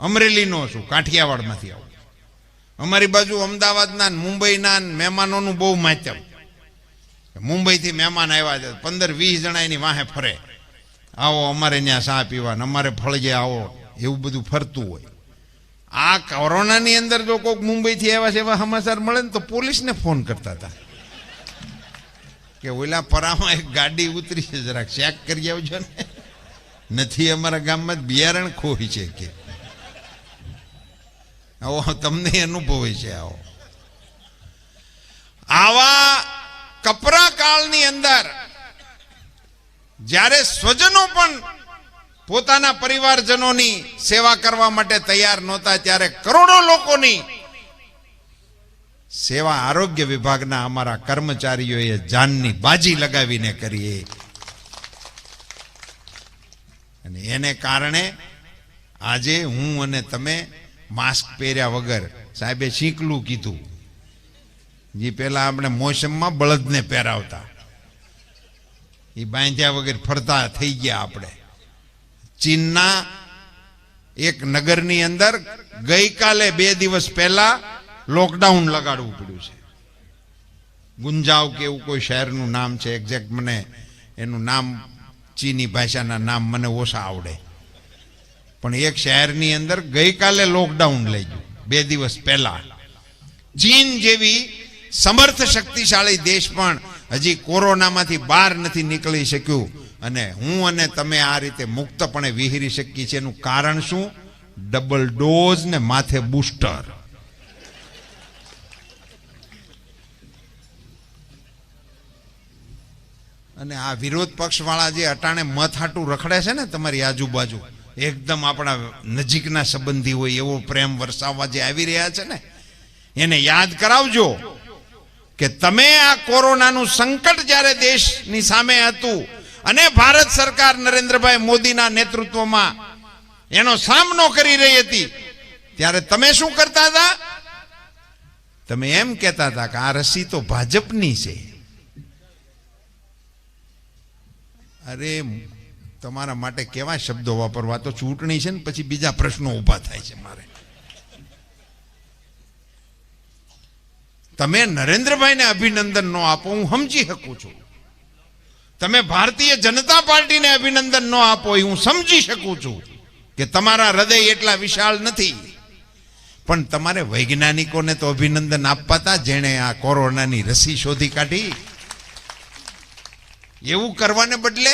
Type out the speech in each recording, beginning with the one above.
અમરેલીનો છું, કાઠિયાવાડમાંથી આવું. અમારી બાજુ અમદાવાદના મુંબઈના મહેમાનોનું બહુ માધ્યમ મુંબઈથી મહેમાન આવ્યા છે, પંદર વીસ જણા એની વાહે ફરે. આવો, અમારે ત્યાં ચા પીવા અમારે ફળજે આવો, એવું બધું ફરતું હોય. આ કોરોનાની અંદર જો કોઈક મુંબઈથી આવ્યા છે એવા સમાચાર મળે ને તો પોલીસને ફોન કરતા હતા. કે ઓલા પરામાં એક ગાડી ઉતરી છે, જરાક ચેક કરી આવજો ને. નથી અમારા ગામમાં જ બિયારણ ખોઈ છે કે. આવો, તમને અનુભવે છે આવો. આવા કપરા કાળની અંદર જ્યારે સ્વજનો પણ પોતાના પરિવારજનોની સેવા કરવા માટે તૈયાર નહોતા, ત્યારે કરોડો લોકોની સેવા આરોગ્ય વિભાગના અમારા કર્મચારીઓએ જાનની બાજી લગાવીને કરીએ અને એને કારણે આજે હું અને તમે માસ્ક પહેર્યા વગર. સાહેબે શીકલું કીધું. જે, પહેલાં આપણે મોસમમાં બળદને પહેરાવતા. એ બાંધ્યા વગર ફરતા થઈ ગયા આપણે. ચીનના એક નગરની અંદર ગઈકાલે બે દિવસ પહેલા લોકડાઉન લગાડવું પડ્યું છે. ગુંજાવ કે એવું કોઈ શહેરનું નામ છે એક્ઝેક્ટ મને એનું નામ ચીની ભાષાના નામ મને ઓછા આવડે. પણ એક શહેરની અંદર ગઈકાલે લોકડાઉન લઈ ગયું, બે દિવસ પહેલા. ચીન જેવી સમર્થ શક્તિશાળી દેશ પણ હજી કોરોનામાંથી બહાર નથી નીકળી શક્યું. અને હું અને તમે આ રીતે મુક્તપણે વિહરી શકીએ છીએ એનું કારણ શું? ડબલ ડોઝ ને માથે બુસ્ટર અને આ વિરોધ પક્ષવાળા જે અટાણે મત હાટું રખડે છે ને તમારી આજુબાજુ એકદમ આપણા નજીકના સંબંધી હોય એવો પ્રેમ વરસાવવા જે આવી રહ્યા છે ને, એને યાદ કરાવજો કે તમે આ કોરોનાનું સંકટ જ્યારે દેશની સામે હતું અને ભારત સરકાર નરેન્દ્રભાઈ મોદીના નેતૃત્વમાં એનો સામનો કરી રહી હતી, ત્યારે તમે શું કરતા હતા? તમે એમ કહેતા હતા કે આ રસી તો ભાજપની છે. અરે તમારા માટે કેવા શબ્દો વાપરવા? તો ચૂંટણી છે ને, પછી બીજા પ્રશ્નો ઊભા થાય છે મારે. તમે નરેન્દ્રભાઈને અભિનંદન ન આપો, હું સમજી શકું છું. તમે ભારતીય જનતા પાર્ટીને અભિનંદન ન આપો, એ હું સમજી શકું છું કે તમારા હૃદય એટલા વિશાળ નથી. પણ તમારે વૈજ્ઞાનિકોને તો અભિનંદન આપવા હતા જેણે આ કોરોનાની રસી શોધી કાઢી. એવું કરવાને બદલે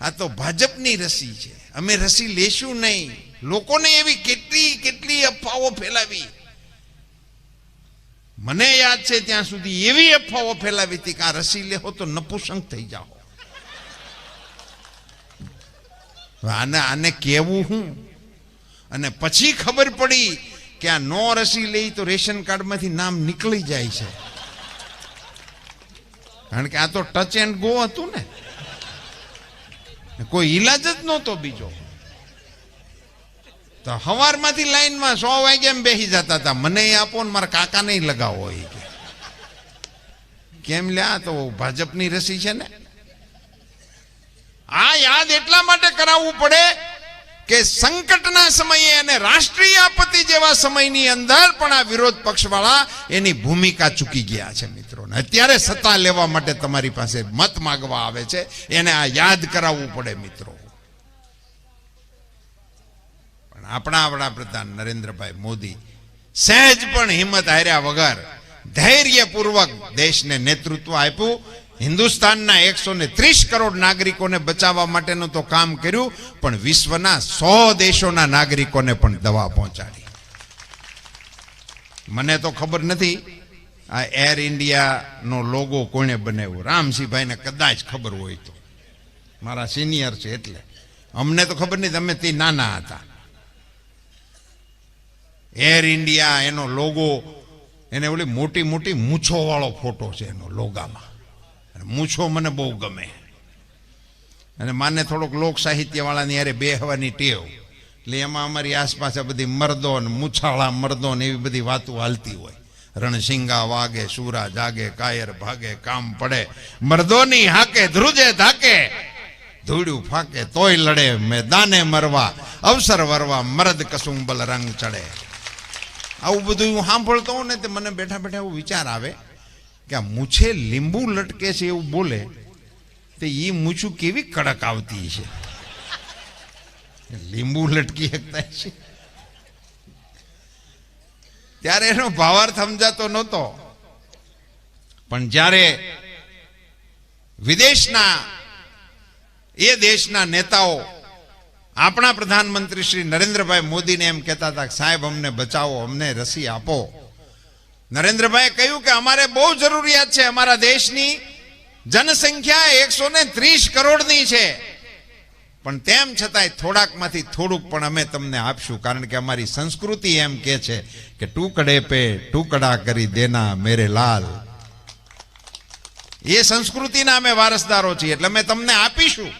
આ તો ભાજપની રસી છે. અમે રસી લેશું નહીં. લોકોને એવી કેટલી કેટલી અફવાઓ ફેલાવી. મને યાદ છે ત્યાં સુધી એવી અફવાઓ ફેલાવી હતી કે આ રસી લેહો તો નપુસંગ થઈ જાઓ. આને આને કેવું હું? અને પછી ખબર પડી કે આ નો રસી લઈ તો રેશન કાર્ડમાંથી નામ નીકળી જાય છે. કારણ કે આ તો ટચ એન્ડ ગો હતું ને. કોઈ ઈલાજ જ નહોતો બીજો. તો હવારમાંથી લાઈનમાં સો વાગે એમ બેસી જતા હતા. મને આપો ને મારા કાકા નહીં લગાવો એ કેમ લ્યા તો ભાજપની રસી છે ને? આ યાદ એટલા માટે કરાવવું પડે કે સંકટના સમયે અને રાષ્ટ્રીય આપત્તિ જેવા સમયની અંદર પણ આ વિરોધ પક્ષવાળા એની ભૂમિકા ચૂકી ગયા છે મિત્રો. અત્યારે સત્તા લેવા માટે તમારી પાસે મત માગવા આવે છે. એને આ યાદ કરાવવું પડે મિત્રો. પણ આપણા વડાપ્રધાન નરેન્દ્રભાઈ મોદી સહેજ પણ હિંમત હાર્યા વગર ધૈર્યપૂર્વક દેશને નેતૃત્વ આપ્યું. હિન્દુસ્તાનના એકસો ને ત્રીસ કરોડ નાગરિકોને બચાવવા માટેનું તો કામ કર્યું, પણ વિશ્વના સો દેશોના નાગરિકોને પણ દવા પહોંચાડી. મને તો ખબર નથી, આ એર ઇન્ડિયાનો લોગો કોણે બનાવ્યો? રામસિંહભાઈને કદાચ ખબર હોય તો. મારા સિનિયર છે એટલે. અમને તો ખબર નહીં તમે તે નાના હતા. એર ઇન્ડિયા એનો લોગો, એને ઓલી મોટી મોટી મૂછો વાળો ફોટો છે એનો લોગામાં. મૂછો મને બહુ ગમે. અને માને થોડોક લોક સાહિત્યવાળાની અરે બેહવાની ટેવ. એટલે એમાં અમારી આસપાસ બધી મર્દો ને મૂછાળા મર્દો ને એવી બધી વાતો હાલતી હોય. રણસિંગા વાગે સુરા જાગે, કાયર ભાગે, કામ પડે. મર્દોની હાકે, ધ્રુજે ધાકે. ધૂળ્યું ફાકે, તોય લડે મેદાને મરવા. અવસર વરવા મરદ કસુંબલ રંગ ચડે. આવું બધું હું સાંભળતો હોઉં ને તે મને બેઠા બેઠા એવો વિચાર આવે. કે આ મૂછે લીંબુ લટકે છે એવું બોલે, તે એ મૂછું કેવી કડક આવતી છે લીંબુ લટકી શકતા છે ત્યારે એનો ભાવાર્થ સમજાતો નહોતો. પણ જ્યારે વિદેશના, એ દેશના નેતાઓ, આપણા પ્રધાનમંત્રી શ્રી નરેન્દ્રભાઈ મોદીને એમ કહેતા હતા સાહેબ, અમને બચાવો, અમને રસી આપો. નરેન્દ્રભાઈએ કહ્યું કે અમારે બહુ જરૂરિયાત છે, અમારા દેશની જનસંખ્યા એકસો ને ત્રીસ કરોડની છે. પણ તેમ છતાંય થોડાકમાંથી થોડુંક પણ અમે તમને આપશું, કારણ કે અમારી સંસ્કૃતિ એમ કે છે કે ટુકડે પે ટુકડા કરી દેના મેરે લાલ. એ સંસ્કૃતિના અમે વારસદારો છીએ, એટલે અમે તમને આપીશું.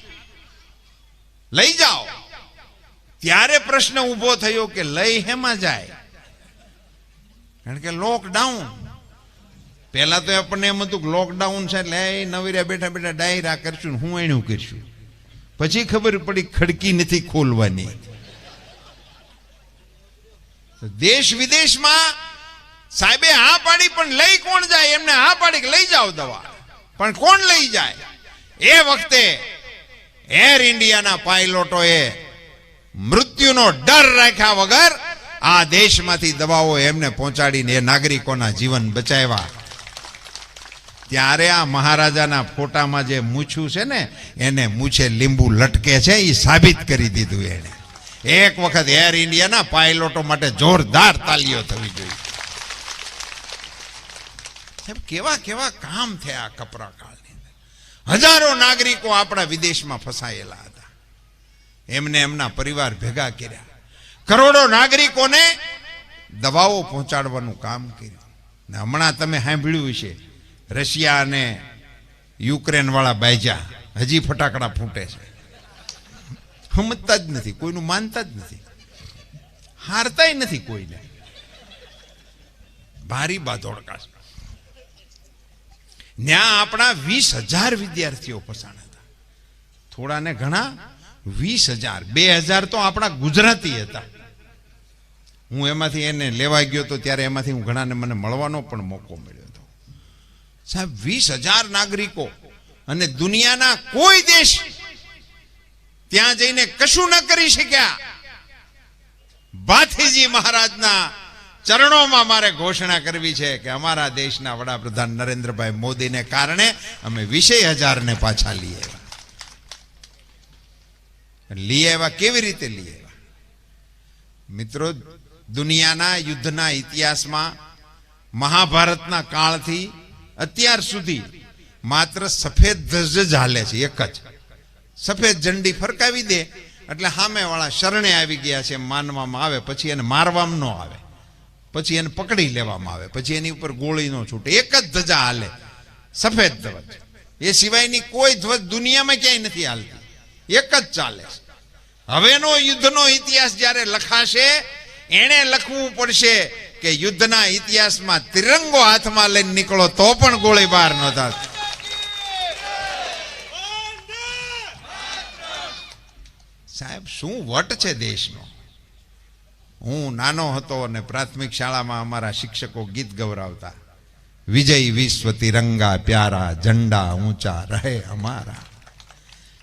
લઈ જાઓ. ત્યારે પ્રશ્ન ઊભો થયો કે લઈ હેમાં જાય? કારણ કે લોકડાઉન પહેલા તો આપણને એમ હતું કે લોકડાઉન છે એટલે, એ નવીરા બેઠા બેઠા ડાયરા કરશું હું એણું કરશું. પછી ખબર પડી ખડકી નથી ખોલવાની. દેશ વિદેશમાં સાહેબે હા પાડી, પણ લઈ કોણ જાય? એમને હા પાડી લઈ જાઓ દવા. પણ કોણ લઈ જાય? એ વખતે એર ઇન્ડિયાના પાયલોટોએ મૃત્યુનો ડર રાખ્યા વગર આ દેશમાંથી દવાઓ એમને પહોંચાડીને એ નાગરિકોના જીવન બચાવ્યા. ત્યારે આ મહારાજાના ફોટામાં જે મૂછું છે ને, એને મૂછે લીંબુ લટકે છે એ સાબિત કરી દીધું એને. એક વખત એર ઇન્ડિયાના પાયલોટો માટે જોરદાર તાલીઓ થવી જોઈએ. કેવા કેવા કામ થયા કપરા કાળની અંદર. હજારો નાગરિકો આપણા વિદેશમાં ફસાયેલા હતા. એમને એમના પરિવાર ભેગા કર્યા. કરોડો નાગરિકોને દવાઓ પહોંચાડવાનું કામ કર્યું. ને હમણાં તમે સાંભળ્યું છે રશિયા અને યુક્રેનવાળા બાયજા હજી ફટાકડા ફૂટે છે. સમજતા જ નથી, કોઈનું માનતા જ નથી. હારતાય નથી કોઈને. ભારી બાધોડકા છે. ત્યાં આપણા વીસ હજાર વિદ્યાર્થીઓ પસાણ હતા. થોડા ને ઘણા વીસ હજાર. બે હજાર તો આપણા ગુજરાતી હતા. હું એમાંથી એને લેવા ગયો તો ત્યારે એમાંથી હું ઘણાને મને મળવાનો પણ મોકો મળ્યો હતો. સાહેબ, વીસ હજાર નાગરિકો અને દુનિયાના કોઈ દેશ ત્યાં જઈને કશું ન કરી શક્યા. ભાથીજી મહારાજના ચરણોમાં મારે ઘોષણા કરવી છે કે અમારા દેશના વડાપ્રધાન નરેન્દ્રભાઈ મોદીને કારણે અમે વિષય હજારને પાછા લઈ આવ્યા. લઈ આવ્યા, કેવી રીતે લઈ આવ્યા? મિત્રો દુનિયાના યુદ્ધના ઇતિહાસમાં, મહાભારતના કાળથી અત્યાર સુધી માત્ર સફેદ ધ્વજ જ હાલે છે, એક જ. સફેદ ઝંડી ફરકાવી દે, એટલે સામેવાળા શરણે આવી ગયા છે માનવામાં આવે, પછી એને મારવામાં ન આવે. પછી એને પકડી લેવામાં આવે, પછી એની ઉપર ગોળી ન છૂટે. એક જ ધજા હાલે, સફેદ ધ્વજ. એ સિવાયની કોઈ ધ્વજ દુનિયામાં ક્યાંય નથી હાલતી. એક જ ચાલે હવેનો યુદ્ધનો ઇતિહાસ જ્યારે લખાશે એણે લખવું પડશે કે યુદ્ધના ઇતિહાસમાં તિરંગો હાથમાં લઈને નીકળો તો પણ ગોળીબાર ન થાય. સાહેબ, શું વટ છે દેશનો? હું નાનો હતો અને પ્રાથમિક શાળામાં અમારા શિક્ષકો ગીત ગૌરાવતા વિજય વિશ્વ તિરંગા પ્યારા, ઝંડા ઊંચા રહે અમારા.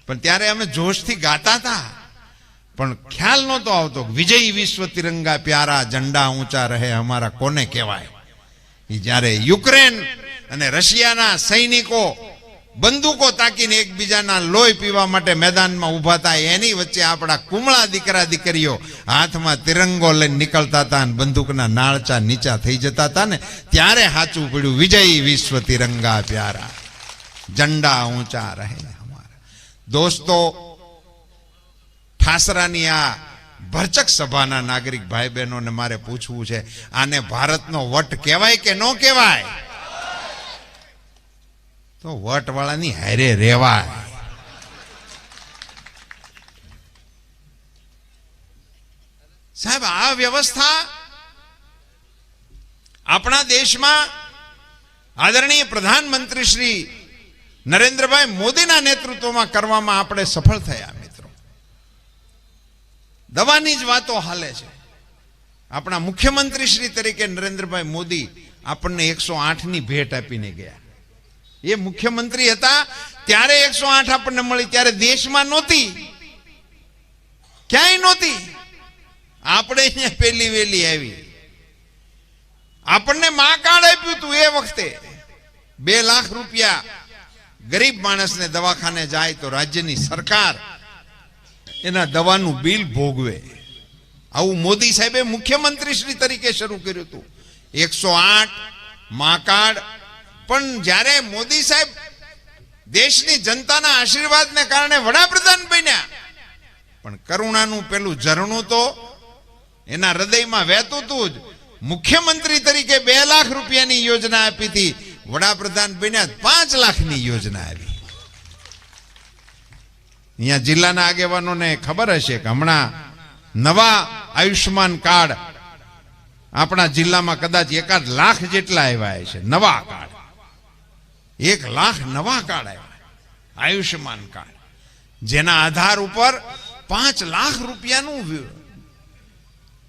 પણ ત્યારે અમે જોશથી ગાતા હતા. પણ ખ્યાલ નહોતો આવતો વિજય વિશ્વ તિરંગા પ્યારા ઝંડા ઊંચા રહે અમારા કોને કહેવાય? એ જ્યારે યુક્રેન અને રશિયાના સૈનિકો બંદૂકો તાકીને એકબીજાના લોહી પીવા માટે મેદાનમાં ઊભા હતા એની વચ્ચે આપણા કુમળા દીકરા દીકરીઓ હાથમાં તિરંગો લઈને નીકળતા હતા અને બંદૂકના નાળચા નીચા થઈ જતા હતા ને, ત્યારે સાચું પડ્યું, વિજય વિશ્વ તિરંગા પ્યારા, ઝંડા ઊંચા રહે અમારા. દોસ્તો ઠાસરાની આ ભરચક સભાના નાગરિક ભાઈ બહેનોને મારે પૂછવું છે, આને ભારતનો વટ કહેવાય કે ન કહેવાય? તો વટવાળાની હારે રેવાય. સાહેબ, આ વ્યવસ્થા આપણા દેશમાં આદરણીય પ્રધાનમંત્રી શ્રી નરેન્દ્રભાઈ મોદીના નેતૃત્વમાં કરવામાં આપણે સફળ થયા. દવાની જ વાતો હાલે છે. આપણા મુખ્યમંત્રી શ્રી તરીકે નરેન્દ્રભાઈ મોદી આપણને એકસો આઠની ભેટ આપીને ગયા. એ મુખ્યમંત્રી હતા, ત્યારે એકસો આઠ આપણને મળી, ત્યારે દેશમાં નહોતી. ક્યાંય નહોતી. આપણે અહીંયા પેલી વેલી આવી. આપણને મા કાર્ડ આપ્યું હતું એ વખતે. બે લાખ રૂપિયા ગરીબ માણસને દવાખાને જાય તો રાજ્યની સરકાર એના દવાનું બિલ ભોગવે. આવું મોદી સાહેબે મુખ્યમંત્રી શ્રી તરીકે શરૂ કર્યું હતું. એકસો આઠ મા કાર્ડ પણ જ્યારે મોદી સાહેબ દેશની જનતાના આશીર્વાદને કારણે વડાપ્રધાન બન્યા, પણ કરુણાનું પેલું ઝરણું તો એના હૃદયમાં વહેતું હતું જ. મુખ્યમંત્રી તરીકે બે લાખ રૂપિયાની યોજના આપી હતી, વડાપ્રધાન બન્યા પાંચ લાખની યોજના આવી. અહીંયા જિલ્લાના આગેવાનોને ખબર હશે કે હમણાં નવા આયુષ્યમાન કાર્ડ આપણા જિલ્લામાં કદાચ એકાદ લાખ જેટલા આવ્યા છે, નવા કાર્ડ. એક લાખ નવા કાર્ડ આવ્યા આયુષ્યમાન કાર્ડ. જેના આધાર ઉપર પાંચ લાખ રૂપિયાનું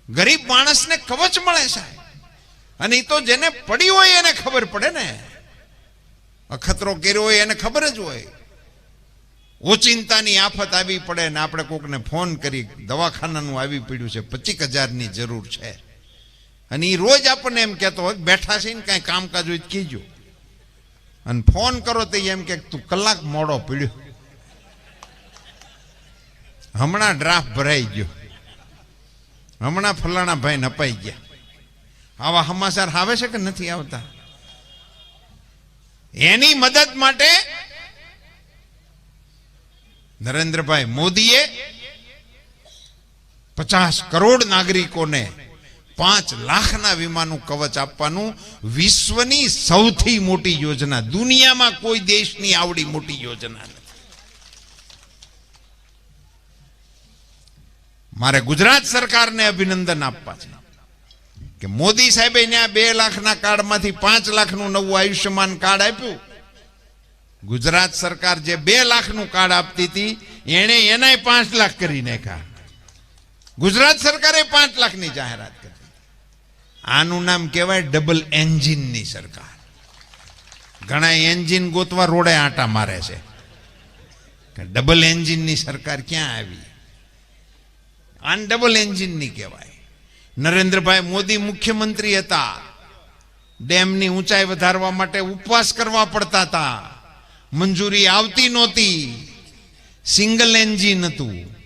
ગરીબ માણસને કવચ મળે સાહેબ. અને એ તો જેને પડી હોય એને ખબર પડે ને. અખતરો કર્યો હોય એને ખબર જ હોય. ઓચિંતાની આફત આવી પડે ને આપણે કોકને ફોન કરી, દવાખાનાનું આવી પડ્યું છે, પચીસ હજારની જરૂર છે. અને એ રોજ આપણને એમ કહેતો હોય બેઠા છે ને કાંઈ કામકાજ હોય કીજો. અને ફોન કરો તો એમ કે તું કલાક મોડો પીડ્યો. હમણાં ડ્રાફ્ટ ભરાઈ ગયો. હમણાં ફલાણા ભાઈ નપાઈ ગયા. આવા સમાચાર આવે છે કે નથી આવતા? એની મદદ માટે નરેન્દ્રભાઈ મોદીએ પચાસ કરોડ નાગરિકોને પાંચ લાખના વીમાનું કવચ આપવાનું વિશ્વની સૌથી મોટી યોજના. દુનિયામાં કોઈ દેશની આવડી મોટી યોજના નથી. મારે ગુજરાત સરકારને અભિનંદન આપવા છે કે મોદી સાહેબે ત્યાં બે લાખના કાર્ડમાંથી પાંચ લાખનું નવું આયુષ્યમાન કાર્ડ આપ્યું. ગુજરાત સરકાર જે બે લાખનું કાર્ડ આપતી હતી, એણે એનાય પાંચ લાખ કરી નાખ્યા. ગુજરાત સરકારે પાંચ લાખની જાહેરાત કરી. આનું નામ કહેવાય ડબલ એન્જિનની સરકાર. ઘણા એન્જિન ગોતવા રોડે આંટા મારે છે. ડબલ એન્જિનની સરકાર ક્યાં આવી? આન ડબલ એન્જિનની કહેવાય. નરેન્દ્રભાઈ મોદી મુખ્યમંત્રી હતા. ડેમની ઊંચાઈ વધારવા માટે ઉપવાસ કરવા પડતા હતા. મંજૂરી આવતી નહોતી. સિંગલ એન્જિન હતું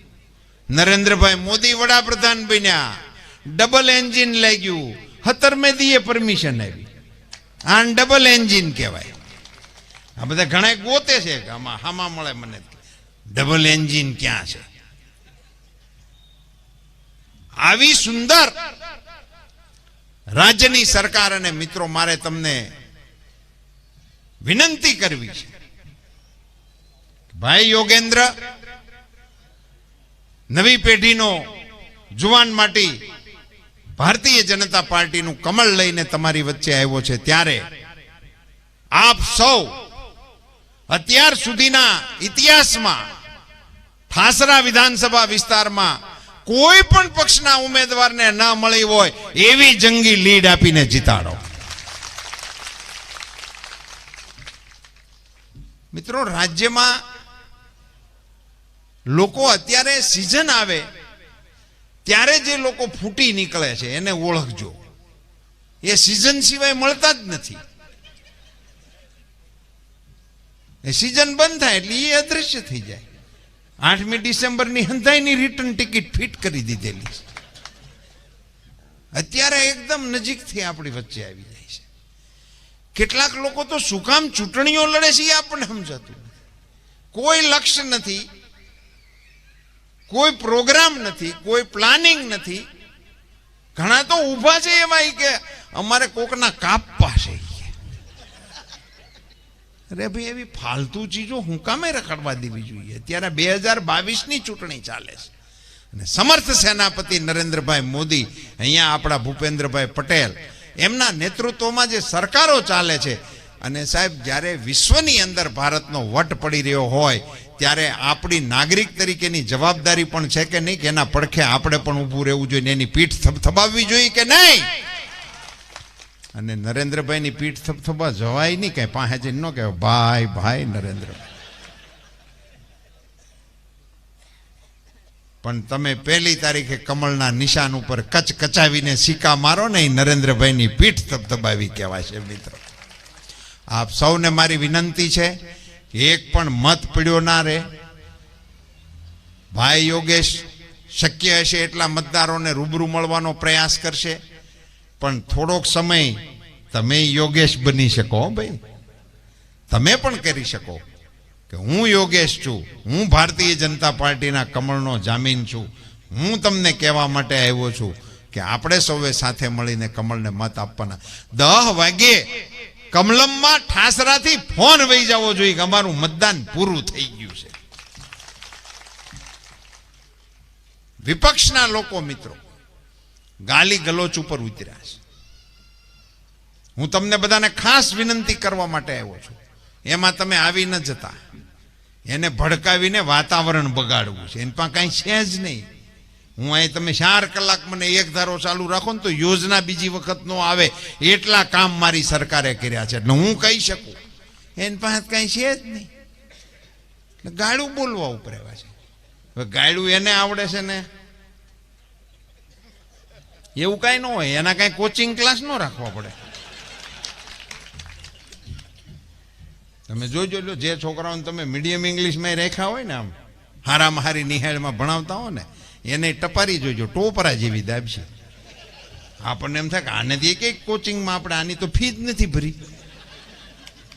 નરેન્દ્રભાઈ મોદી વડાપ્રધાન બન્યા. ડબલ એન્જિન લાગ્યું હતરમે દીએ પરમિશન આવી આન ડબલ એન્જિન કહેવાય. આ બધા ઘણા ગોતે છે આમાં હામાં મળે મને. ડબલ એન્જિન ક્યાં છે? આવી સુંદર રાજ્યની સરકાર અને મિત્રો, મારે તમને વિનંતી કરવી છે. ભાઈ યોગેન્દ્ર, નવી પેઢીનો જુવાન માટી ભારતીય જનતા પાર્ટીનું કમળ લઈને તમારી વચ્ચે આવ્યો છે ત્યારે આપ સૌ અત્યાર સુધીના ઇતિહાસમાં, ઠાસરા વિધાનસભા વિસ્તારમાં કોઈ પણ પક્ષના ઉમેદવારને ન મળી હોય એવી જંગી લીડ આપીને જીતાડો. મિત્રો, રાજ્યમાં લોકો અત્યારે સિઝન આવે, ત્યારે જે લોકો ફૂટી નીકળે છે, એને ઓળખજો. એ સિઝન સિવાય મળતા જ નથી. એ સિઝન બંધ થાય એટલે એ અદૃશ્ય થઈ જાય. આઠમી ડિસેમ્બરની હંધાઈની રિટર્ન ટિકિટ ફિટ કરી દીધેલી અત્યારે એકદમ નજીકથી આપણી વચ્ચે આવી જાય છે. કેટલાક લોકો તો શું કામ ચૂંટણીઓ લડે છે એ આપણને સમજાતું કોઈ લક્ષ્ય નથી. કોઈ પ્રોગ્રામ નથી, કોઈ પ્લાનિંગ નથી. ઘણા તો ઊભા છે એમાં કે અમારે કોકના કાપવા છે અરે ભાઈ, એવી ફાલતુ ચીજો હું કામે રખડવા દેવી જોઈએ? અત્યારે બે હજાર બાવીસની ચૂંટણી ચાલે છે. અને સમર્થ સેનાપતિ નરેન્દ્રભાઈ મોદી અહીંયા આપણા ભૂપેન્દ્રભાઈ પટેલ, એમના નેતૃત્વમાં જે સરકારો ચાલે છે, અને સાહેબ, જ્યારે વિશ્વની અંદર ભારતનો વટ પડી રહ્યો હોય ત્યારે આપણી નાગરિક તરીકેની જવાબદારી પણ છે કે નહીં, કે એના પડખે આપણે પણ ઊભું રહેવું જોઈએ એની પીઠ થબથબાવવી જોઈએ કે નહીં? અને નરેન્દ્રભાઈની પીઠ થબથબા જવાય નહીં કે પાસે જઈને ન કહેવાય. ભાઈ ભાઈ, નરેન્દ્રભાઈ. પણ તમે પહેલી તારીખે કમળના નિશાન ઉપર કચ કચાવીને સિક્કા મારો ને એ નરેન્દ્રભાઈની પીઠ થપથપાવી કહેવાય મિત્રો. આપ સૌને મારી વિનંતી છે એક પણ મત પીડ્યો ના રહે. ભાઈ યોગેશ શક્ય હશે એટલા મતદારોને રૂબરૂ મળવાનો પ્રયાસ કરશે. પણ થોડોક સમય તમે યોગેશ બની શકો ભાઈ. તમે પણ કરી શકો કે હું યોગેશ છું, હું ભારતીય જનતા પાર્ટીના કમળનો જામીન છું. હું તમને કહેવા માટે આવ્યો છું કે આપણે સૌએ સાથે મળીને કમળને મત આપવાના. દહ વાગે કમલમમાં ઠાસરાથી ફોન વહી જવો જોઈએ કે અમારું મતદાન પૂરું થઈ ગયું છે. વિપક્ષના લોકો મિત્રો, ગાલી ગલોચ ઉપર ઉતર્યા છે. હું તમને બધાને ખાસ વિનંતી કરવા માટે આવ્યો છું. એમાં તમે આવી ન જતા. એને ભડકાવીને વાતાવરણ બગાડવું છે. એની પાસે કાંઈ છે જ નહીં. હું અહીં તમે ચાર કલાક મને એક ધારો ચાલુ રાખો ને તો યોજના બીજી વખત નો આવે. એટલા કામ મારી સરકારે કર્યા છે. એટલે હું કહી શકું. એની પાસે કાંઈ છે જ નહીં. ગાળું બોલવા ઉપર એવા છે. હવે ગાળું એને આવડે છે ને? એવું કાંઈ ન હોય. એના કાંઈ કોચિંગ ક્લાસ ન રાખવા પડે. તમે જોજો લો જે છોકરાઓને તમે મીડિયમ ઇંગ્લિશમાં રાખ્યા હોય ને આમ, હારામાં હારી નિહાળમાં ભણાવતા હો ને એને ટપારી જોજો, ટોપરા જેવી દાબશે. આપણને એમ થાય કે આનેથી એક કોચિંગમાં આપણે આની તો ફી જ નથી ભરી.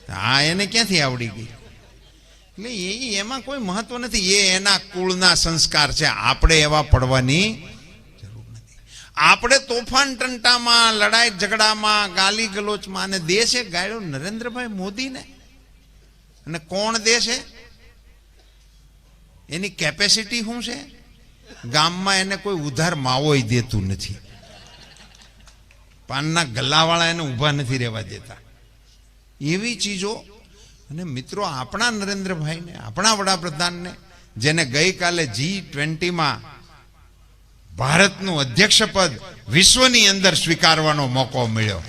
આ એને ક્યાંથી આવડી ગઈ? એટલે એ એમાં કોઈ મહત્વ નથી. એ એના કુળના સંસ્કાર છે. આપણે એવા પડવાની જરૂર નથી. આપણે તોફાન ટંટામાં, લડાઈ ઝઘડામાં, ગાલી ગલોચમાં અને દેશે ગાયો નરેન્દ્રભાઈ મોદીને. અને કોણ દેશે? એની કેપેસિટી શું છે? ગામમાં એને કોઈ ઉધાર માવોય દેતું નથી. પાનના ગલ્લાવાળા એને ઊભા નથી રહેવા દેતા. એવી ચીજો, અને મિત્રો આપણા નરેન્દ્રભાઈને, આપણા વડાપ્રધાનને, જેને ગઈકાલે જી ટ્વેન્ટીમાં ભારતનું અધ્યક્ષપદ વિશ્વની અંદર સ્વીકારવાનો મોકો મળ્યો.